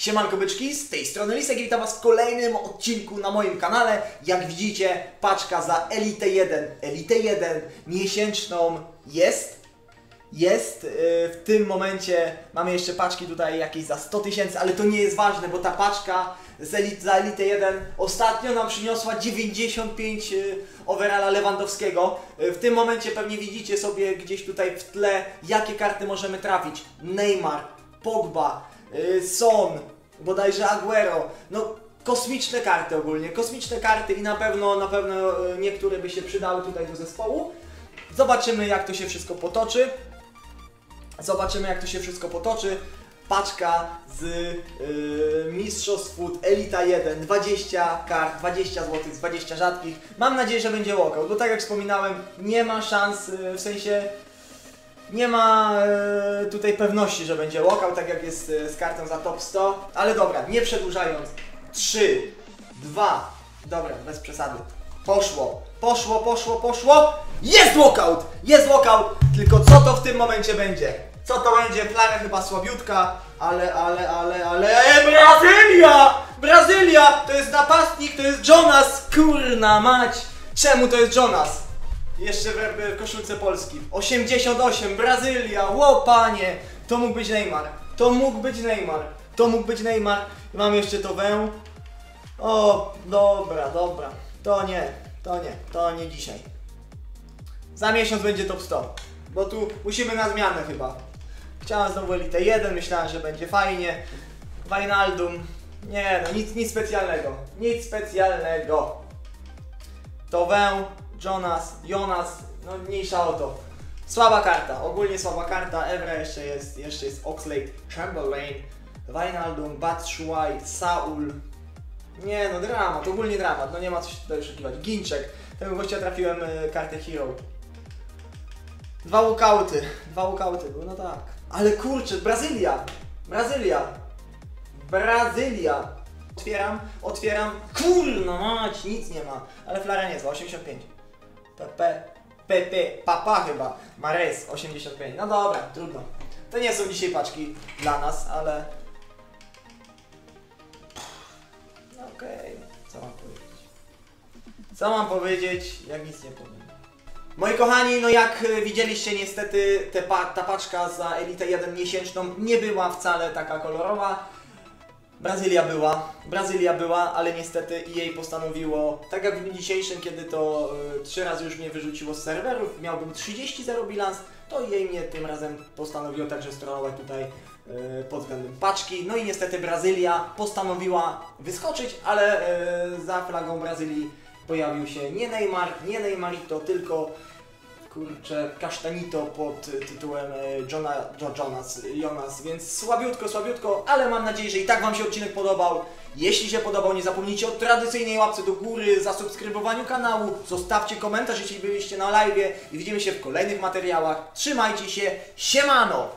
Siemanko byczki, z tej strony Lisek i witam Was w kolejnym odcinku na moim kanale. Jak widzicie, paczka za Elite 1, Elite 1 miesięczną jest. Jest, yy, w tym momencie mamy jeszcze paczki tutaj jakieś za 100 tysięcy, ale to nie jest ważne, bo ta paczka z Elite, za Elite 1 ostatnio nam przyniosła 95 yy, overalla Lewandowskiego. Yy, w tym momencie pewnie widzicie sobie gdzieś tutaj w tle, jakie karty możemy trafić. Neymar, Pogba, Son, bodajże Aguero. No, kosmiczne karty ogólnie, kosmiczne karty i na pewno, na pewno yy, niektóre by się przydały tutaj do zespołu. Zobaczymy jak to się wszystko potoczy. Zobaczymy jak to się wszystko potoczy. Paczka z yy, Mistrzostw Food Elita 1, 20 kart, 20 zł, 20 rzadkich. Mam nadzieję, że będzie walkout, bo tak jak wspominałem, nie ma szans, yy, w sensie nie ma yy, tutaj pewności, że będzie walkout, tak jak jest yy, z kartą za top 100. Ale dobra, nie przedłużając. 3, 2, dobra, bez przesady. Poszło, poszło, poszło, poszło. Jest walkout! Jest walkout! Tylko co to w tym momencie będzie? Co to będzie? Flara chyba słabiutka, ale, ale, ale, ale... E, Brazylia! Brazylia! To jest napastnik, to jest Jonas! Kurna mać! Czemu to jest Jonas? Jeszcze w, w koszulce Polski. 88, Brazylia, łopanie! To mógł być Neymar. To mógł być Neymar. To mógł być Neymar. Mam jeszcze to wę. O, dobra, dobra. To nie, to nie, to nie dzisiaj. Za miesiąc będzie top 100. Bo tu musimy na zmianę chyba. Chciałem znowu Elite 1, myślałem, że będzie fajnie. Wijnaldum. Nie no, nic, nic specjalnego. Nic specjalnego. To wę, Jonas, Jonas, no mniejsza o to. Słaba karta, ogólnie słaba karta. Evra jeszcze jest, jeszcze jest Oxlade, Chamberlain, Wijnaldum, Batshuayi, Saul. Nie no, dramat, ogólnie dramat, no nie ma co się tutaj oszukiwać. Ginczek, tego gościa trafiłem y, kartę Hero. Dwa walkouty, dwa walkouty były, no tak. Ale kurczę, Brazylia! Brazylia! Brazylia! Otwieram, otwieram. Kurno mać, nic nie ma. Ale flara nie zła, 85. PP, PP, papa chyba. Mares, 85. No dobra, trudno. To nie są dzisiaj paczki dla nas, ale... No okej, co mam powiedzieć? Co mam powiedzieć, jak nic nie powiem? Moi kochani, no jak e, widzieliście niestety te pa ta paczka za Elite 1 miesięczną nie była wcale taka kolorowa. Brazylia była, Brazylia była, ale niestety EA postanowiło, tak jak w dniu dzisiejszym, kiedy to y, trzy razy już mnie wyrzuciło z serwerów, miałbym 30-0 bilans, to EA mnie tym razem postanowiło także strollować tutaj y, pod względem paczki. No i niestety Brazylia postanowiła wyskoczyć, ale y, za flagą Brazylii pojawił się nie Neymar, nie Neymarito, tylko kurczę, Kasztanito pod tytułem y, Jona, jo, Jonas, Jonas, więc słabiutko, słabiutko, ale mam nadzieję, że i tak Wam się odcinek podobał. Jeśli się podobał, nie zapomnijcie o tradycyjnej łapce do góry, zasubskrybowaniu kanału, zostawcie komentarz, jeśli byliście na live i widzimy się w kolejnych materiałach. Trzymajcie się, siemano!